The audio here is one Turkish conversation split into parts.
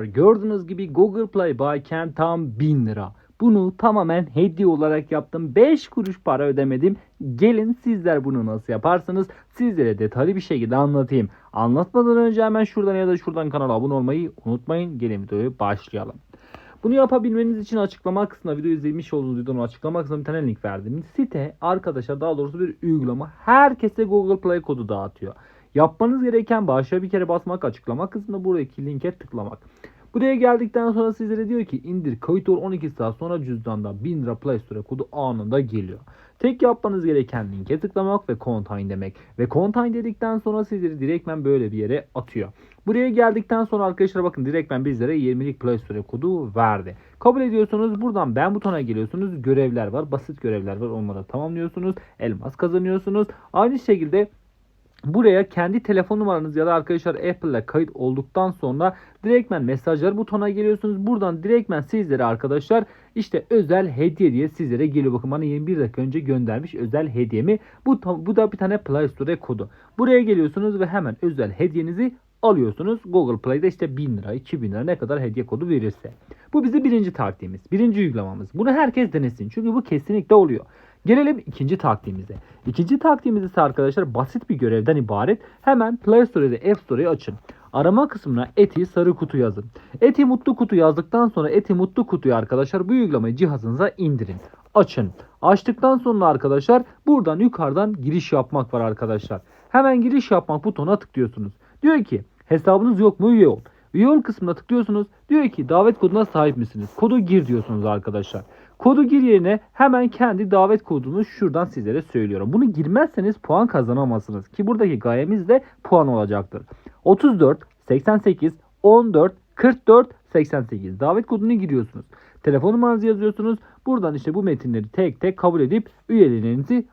Gördüğünüz gibi Google Play Bayken tam 1000 lira. Bunu tamamen hediye olarak yaptım. 5 kuruş para ödemedim. Gelin sizler bunu nasıl yaparsınız? Sizlere detaylı bir şekilde anlatayım. Anlatmadan önce hemen şuradan ya da şuradan kanala abone olmayı unutmayın. Gelin videoya başlayalım. Bunu yapabilmeniz için açıklama kısmına video izlemiş olduğunuz videonun açıklama kısmına bir tane link verdim. Site arkadaşlar daha doğrusu bir uygulama herkese Google Play kodu dağıtıyor. Yapmanız gereken başa bir kere basmak açıklama kısmında buradaki linke tıklamak. Buraya geldikten sonra sizlere diyor ki indir ol 12 saat sonra cüzdanda 1000 lira Play Store kodu anında geliyor. Tek yapmanız gereken linke tıklamak ve contain demek. Ve contain dedikten sonra sizleri direktmen böyle bir yere atıyor. Buraya geldikten sonra arkadaşlar bakın direktmen bizlere 20'lik Play Store kodu verdi. Kabul ediyorsunuz. Buradan ben butona geliyorsunuz. Görevler var. Basit görevler var. Onları tamamlıyorsunuz. Elmas kazanıyorsunuz. Aynı şekilde Buraya kendi telefon numaranız ya da arkadaşlar Apple'la kayıt olduktan sonra direktmen mesajlar butona geliyorsunuz. Buradan direktmen sizlere arkadaşlar işte özel hediye diye sizlere geliyor. Bakın bana 21 dakika önce göndermiş özel hediyemi. Bu, bu da bir tane Play Store kodu. Buraya geliyorsunuz ve hemen özel hediyenizi alıyorsunuz. Google Play'de işte 1000 lira, 2000 lira ne kadar hediye kodu verirse. Bu bize birinci taktiğimiz, birinci uygulamamız. Bunu herkes denesin çünkü bu kesinlikle oluyor. Gelelim ikinci taktiğimize. İkinci taktiğimiz ise arkadaşlar basit bir görevden ibaret. Hemen Play Store'da App Store'yu açın. Arama kısmına eti sarı kutu yazın. Eti mutlu kutu yazdıktan sonra eti mutlu kutuyu arkadaşlar bu uygulamayı cihazınıza indirin. Açın. Açtıktan sonra arkadaşlar buradan yukarıdan giriş yapmak var arkadaşlar. Hemen giriş yapmak butonuna tıklıyorsunuz. Diyor ki hesabınız yok mu üye ol. Üye ol kısmına tıklıyorsunuz. Diyor ki davet koduna sahip misiniz? Kodu gir diyorsunuz arkadaşlar. Kodu gir yerine hemen kendi davet kodunu şuradan sizlere söylüyorum. Bunu girmezseniz puan kazanamazsınız. Ki buradaki gayemiz de puan olacaktır. 34, 88, 14, 44, 88 davet kodunu giriyorsunuz. Telefon numaranızı yazıyorsunuz. Buradan işte bu metinleri tek tek kabul edip üyelerinizi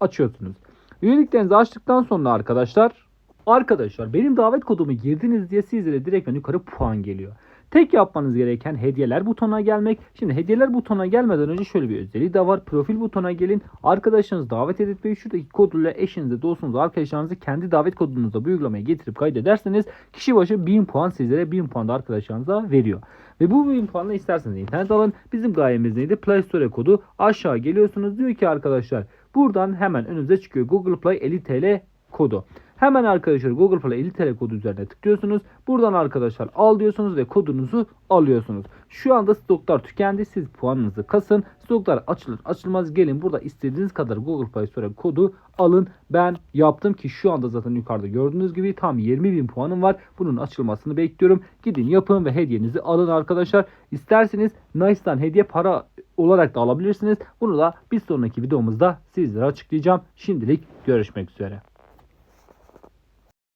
açıyorsunuz. Üyeliklerinizi açtıktan sonra arkadaşlar Arkadaşlar benim davet kodumu girdiniz diye sizlere direkt yukarı puan geliyor. Tek yapmanız gereken hediyeler butonuna gelmek. Şimdi hediyeler butonuna gelmeden önce şöyle bir özelliği de var. Profil butonuna gelin. Arkadaşınızı davet edip ve şuradaki koduyla eşinize, dostunuza, arkadaşlarınızı kendi davet kodunuzla bu uygulamaya getirip kaydederseniz kişi başı 1000 puan sizlere 1000 puan da arkadaşlarınıza veriyor. Ve bu 1000 puanla isterseniz internet alın. Bizim gayemiz neydi? Play Store kodu aşağı geliyorsunuz. Diyor ki arkadaşlar buradan hemen önünüze çıkıyor Google Play 50 TL kodu. Hemen arkadaşlar Google Play 50 TL kodu üzerine tıklıyorsunuz. Buradan arkadaşlar al diyorsunuz ve kodunuzu alıyorsunuz. Şu anda stoklar tükendi. Siz puanınızı kasın. Stoklar açılır açılmaz gelin burada istediğiniz kadar Google Play Store kodu alın. Ben yaptım ki şu anda zaten yukarıda gördüğünüz gibi tam 20 bin puanım var. Bunun açılmasını bekliyorum. Gidin yapın ve hediyenizi alın arkadaşlar. İsterseniz Nice'dan hediye para olarak da alabilirsiniz. Bunu da bir sonraki videomuzda sizlere açıklayacağım. Şimdilik görüşmek üzere.